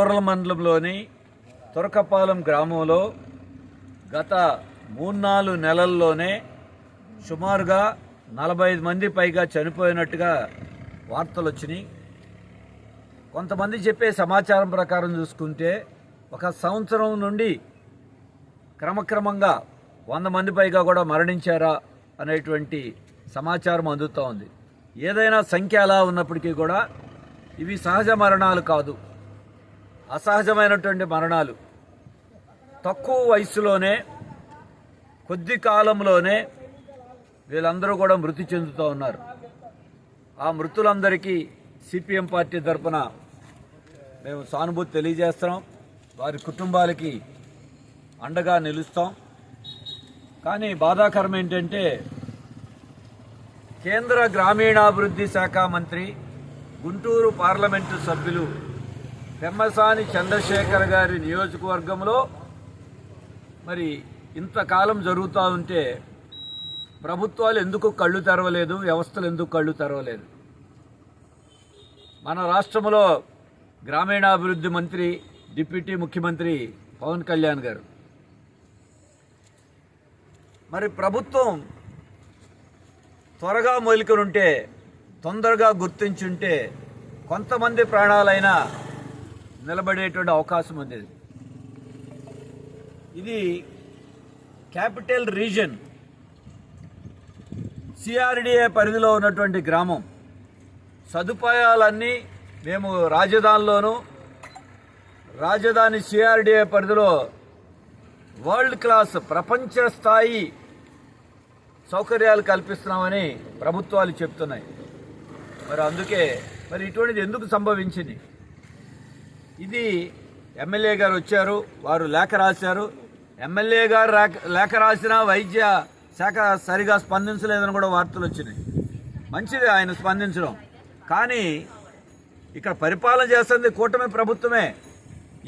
Rural మండలంలోని తురకపాలెం గ్రామంలో గత మూడు నాలుగు నెలల్లోనే సుమారుగా నలభై ఐదు మంది పైగా చనిపోయినట్టుగా వార్తలు వచ్చినాయి కొంతమంది చెప్పే సమాచారం ప్రకారం చూసుకుంటే ఒక సంవత్సరం నుండి క్రమక్రమంగా వంద మంది పైగా కూడా మరణించారా అనేటువంటి సమాచారం అందుతూ ఉంది. ఏదైనా సంఖ్య అలా ఉన్నప్పటికీ కూడా ఇవి సహజ మరణాలు కాదు. అసహజమైనటువంటి మరణాలు. తక్కువ వయసులోనే కొద్ది కాలంలోనే వీళ్ళందరూ కూడా మృతి చెందుతూ ఉన్నారు. ఆ మృతులందరికీ సిపిఎం పార్టీ తరఫున మేము సానుభూతి తెలియజేస్తాం వారి కుటుంబాలకి అండగా నిలుస్తాం. కానీ బాధాకరం ఏంటంటే కేంద్ర గ్రామీణాభివృద్ధి శాఖ మంత్రి గుంటూరు పార్లమెంటు సభ్యులు పెమ్మసాని చంద్రశేఖర్ గారి నియోజకవర్గంలో మరి ఇంతకాలం జరుగుతూ ఉంటే ప్రభుత్వాలు ఎందుకు కళ్ళు తెరవలేదు వ్యవస్థలు ఎందుకు కళ్ళు తెరవలేదు? మన రాష్ట్రంలో గ్రామీణాభివృద్ధి మంత్రి డిప్యూటీ ముఖ్యమంత్రి పవన్ కళ్యాణ్ గారు. మరి ప్రభుత్వం త్వరగా మొలికనుంటే తొందరగా గుర్తించుంటే కొంతమంది ప్రాణాలైనా నిలబడేటువంటి అవకాశం ఉంది ఇది. Capital region. సిఆర్డిఏ పరిధిలో ఉన్నటువంటి గ్రామం. సదుపాయాలన్నీ మేము రాజధానిలోను రాజధాని సిఆర్డిఏ పరిధిలో వరల్డ్ క్లాస్ ప్రపంచ స్థాయి సౌకర్యాలు కల్పిస్తున్నామని ప్రభుత్వాలు చెప్తున్నాయి. మరి అందుకే మరి ఇటువంటిది ఎందుకు సంభవించింది? ఇది ఎమ్మెల్యే గారు వచ్చారు వారు లేఖ రాశారు. ఎమ్మెల్యే గారు లేఖ రాసిన వైద్య శాఖ సరిగా స్పందించలేదని కూడా వార్తలు వచ్చినాయి. మంచిది ఆయన స్పందించడం. కానీ ఇక్కడ పరిపాలన చేస్తుంది కూటమి ప్రభుత్వమే.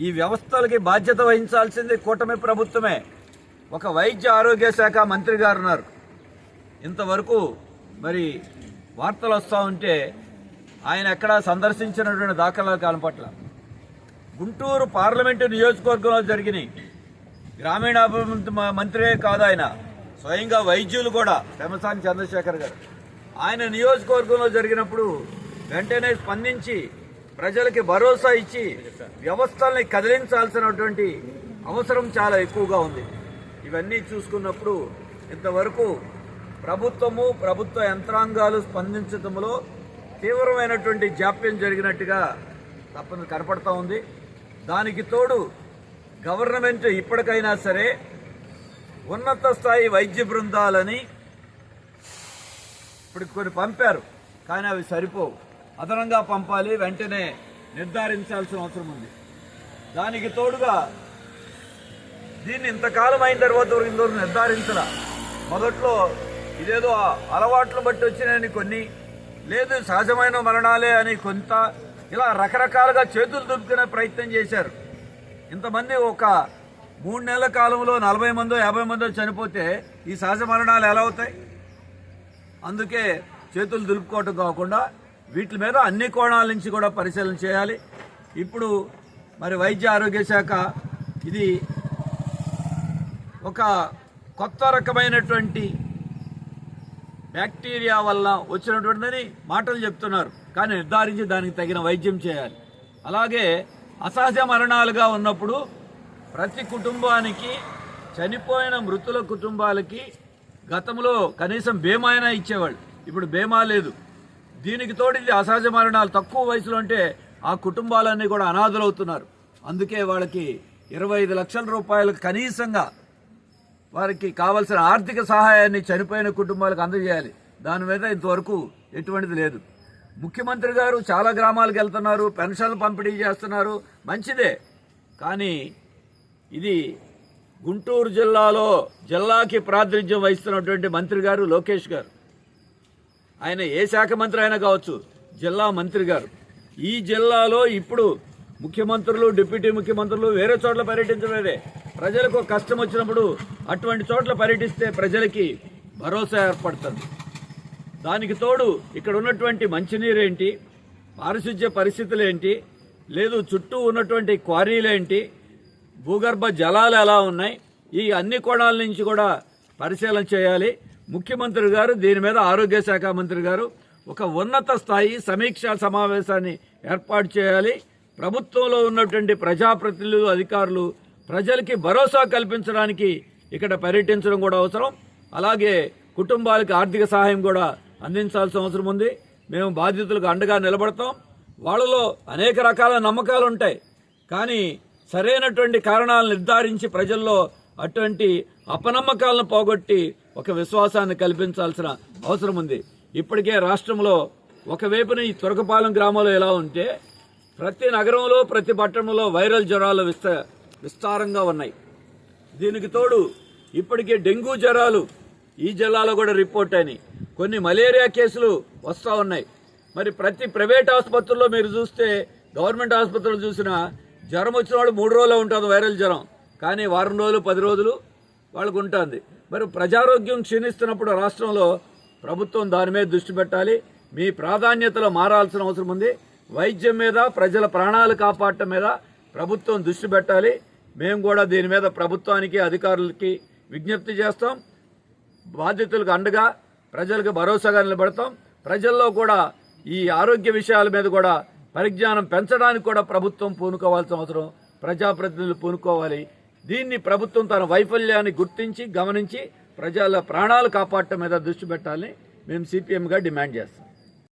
ఈ వ్యవస్థలకి బాధ్యత వహించాల్సింది కూటమి ప్రభుత్వమే. ఒక వైద్య ఆరోగ్య శాఖ మంత్రి గారు ఉన్నారు. ఇంతవరకు మరి వార్తలు వస్తూ ఉంటే ఆయన ఎక్కడా సందర్శించినటువంటి దాఖలాలు కనపట్ల గుంటూరు పార్లమెంటు నియోజకవర్గంలో జరిగినాయి. గ్రామీణాభివృద్ధి మ- మంత్రే కాదు ఆయన. స్వయంగా వైద్యులు కూడా పెమసాని చంద్రశేఖర్ గారు. ఆయన నియోజకవర్గంలో జరిగినప్పుడు వెంటనే స్పందించి ప్రజలకి భరోసా ఇచ్చి వ్యవస్థల్ని కదిలించాల్సినటువంటి అవసరం చాలా ఎక్కువగా ఉంది. ఇవన్నీ చూసుకున్నప్పుడు ఇంతవరకు ప్రభుత్వము ప్రభుత్వ యంత్రాంగాలు స్పందించడంలో తీవ్రమైనటువంటి జాప్యం జరిగినట్టుగా తప్పని కనపడతా ఉంది. దానికి తోడు గవర్నమెంట్ ఇప్పటికైనా సరే ఉన్నత స్థాయి వైద్య బృందాలని ఇప్పుడు కొన్ని పంపారు కానీ అవి సరిపోవు. అదనంగా పంపాలి వెంటనే నిర్ధారించాల్సిన అవసరం ఉంది. దానికి తోడుగా దీన్ని ఇంతకాలం అయిన తర్వాత దొరికిందో ఇంతవరకు నిర్ధారించరా మొదట్లో ఇదేదో అలవాట్లు బట్టి వచ్చినాయని కొన్ని లేదు సహజమైన మరణాలే అని కొంత ఇలా రకరకాలుగా చేతులు దుబ్బుకునే ప్రయత్నం చేశారు. ఇంతమంది ఒక మూడు నెలల కాలంలో నలభై మందో యాభై మందో చనిపోతే ఈ సహజ మరణాలు ఎలా అవుతాయి? అందుకే చేతులు దులుపుకోవటం కాకుండా వీటి మీద అన్ని కోణాల నుంచి కూడా పరిశీలన చేయాలి. ఇప్పుడు మరి వైద్య ఆరోగ్య శాఖ ఇది ఒక కొత్త రకమైనటువంటి బ్యాక్టీరియా వల్ల వచ్చినటువంటిదని మాటలు చెప్తున్నారు. కానీ నిర్ధారించి దానికి తగిన వైద్యం చేయాలి. అలాగే అసహజ మరణాలుగా ఉన్నప్పుడు ప్రతి కుటుంబానికి చనిపోయిన మృతుల కుటుంబాలకి గతంలో కనీసం బీమా అయినా ఇచ్చేవాళ్ళు. ఇప్పుడు బీమా లేదు. దీనికి తోడు ఇది అసహజ మరణాలు తక్కువ వయసులో అంటే ఆ కుటుంబాలన్నీ కూడా అనాథలవుతున్నారు. అందుకే వాళ్ళకి ఇరవై ఐదు లక్షల రూపాయలు కనీసంగా వారికి కావలసిన ఆర్థిక సహాయాన్ని చనిపోయిన కుటుంబాలకు అందజేయాలి. దాని మీద ఇంతవరకు ఎటువంటిది లేదు. ముఖ్యమంత్రి గారు చాలా గ్రామాలకు వెళ్తున్నారు పెన్షన్లు పంపిణీ చేస్తున్నారు. మంచిదే. కానీ ఇది గుంటూరు జిల్లాలో జిల్లాకి ప్రాతినిధ్యం వహిస్తున్నటువంటి మంత్రి గారు లోకేష్ గారు. ఆయన ఏ శాఖ మంత్రి అయినా కావచ్చు జిల్లా మంత్రి గారు. ఈ జిల్లాలో ఇప్పుడు ముఖ్యమంత్రులు డిప్యూటీ ముఖ్యమంత్రులు వేరే చోట్ల పర్యటించలేదే. ప్రజలకు కష్టం వచ్చినప్పుడు అటువంటి చోట్ల పర్యటిస్తే ప్రజలకి భరోసా ఏర్పడుతుంది. దానికి తోడు ఇక్కడ ఉన్నటువంటి మంచినీరు ఏంటి పారిశుధ్య పరిస్థితులు ఏంటి లేదు చుట్టూ ఉన్నటువంటి క్వారీలేంటి భూగర్భ జలాలు ఎలా ఉన్నాయి ఈ అన్ని కోణాల నుంచి కూడా పరిశీలన చేయాలి. ముఖ్యమంత్రి గారు దీని మీద ఆరోగ్య శాఖ మంత్రి గారు ఒక ఉన్నత స్థాయి సమీక్షా సమావేశాన్ని ఏర్పాటు చేయాలి. ప్రభుత్వంలో ఉన్నటువంటి ప్రజాప్రతినిధులు అధికారులు ప్రజలకి భరోసా కల్పించడానికి ఇక్కడ పర్యటించడం కూడా అవసరం. అలాగే కుటుంబాలకు ఆర్థిక సహాయం కూడా అందించాల్సిన అవసరం ఉంది. మేము బాధితులకు అండగా నిలబడతాం. వాళ్ళలో అనేక రకాల నమ్మకాలు ఉంటాయి. కానీ సరైనటువంటి కారణాలను నిర్ధారించి ప్రజల్లో అటువంటి అపనమ్మకాలను పోగొట్టి ఒక విశ్వాసాన్ని కల్పించాల్సిన అవసరం ఉంది. ఇప్పటికే రాష్ట్రంలో ఒకవైపున ఈ తురకపాలెం గ్రామంలో ఎలా ఉంటే ప్రతి నగరంలో ప్రతి పట్టణంలో వైరల్ జ్వరాలు విస్త విస్తారంగా ఉన్నాయి. దీనికి తోడు ఇప్పటికే డెంగ్యూ జ్వరాలు ఈ జిల్లాలో కూడా రిపోర్ట్ అయినాయి. కొన్ని మలేరియా కేసులు వస్తూ ఉన్నాయి. మరి ప్రతి ప్రైవేట్ ఆసుపత్రుల్లో మీరు చూస్తే గవర్నమెంట్ ఆసుపత్రులు చూసినా జ్వరం వచ్చిన వాడు మూడు రోజులు ఉంటుంది వైరల్ జ్వరం. కానీ వారం రోజులు పది రోజులు వాళ్ళకు ఉంటుంది. మరి ప్రజారోగ్యం క్షీణిస్తున్నప్పుడు రాష్ట్రంలో ప్రభుత్వం దాని మీద దృష్టి పెట్టాలి. మీ ప్రాధాన్యతలో మారాల్సిన అవసరం ఉంది. వైద్యం మీద ప్రజల ప్రాణాలు కాపాడటం మీద ప్రభుత్వం దృష్టి పెట్టాలి. మేము కూడా దీని మీద ప్రభుత్వానికి అధికారులకి విజ్ఞప్తి చేస్తాం. బాధితులకు అండగా ప్రజలకు భరోసాగా నిలబడతాం. ప్రజల్లో కూడా ఈ ఆరోగ్య విషయాల మీద కూడా పరిజ్ఞానం పెంచడానికి కూడా ప్రభుత్వం పూనుకోవాల్సిన అవసరం ప్రజాప్రతినిధులు పూనుకోవాలి. దీన్ని ప్రభుత్వం తన వైఫల్యాన్ని గుర్తించి గమనించి ప్రజల ప్రాణాలు కాపాడటం మీద దృష్టి పెట్టాలని మేము సిపిఎంగా డిమాండ్ చేస్తాం.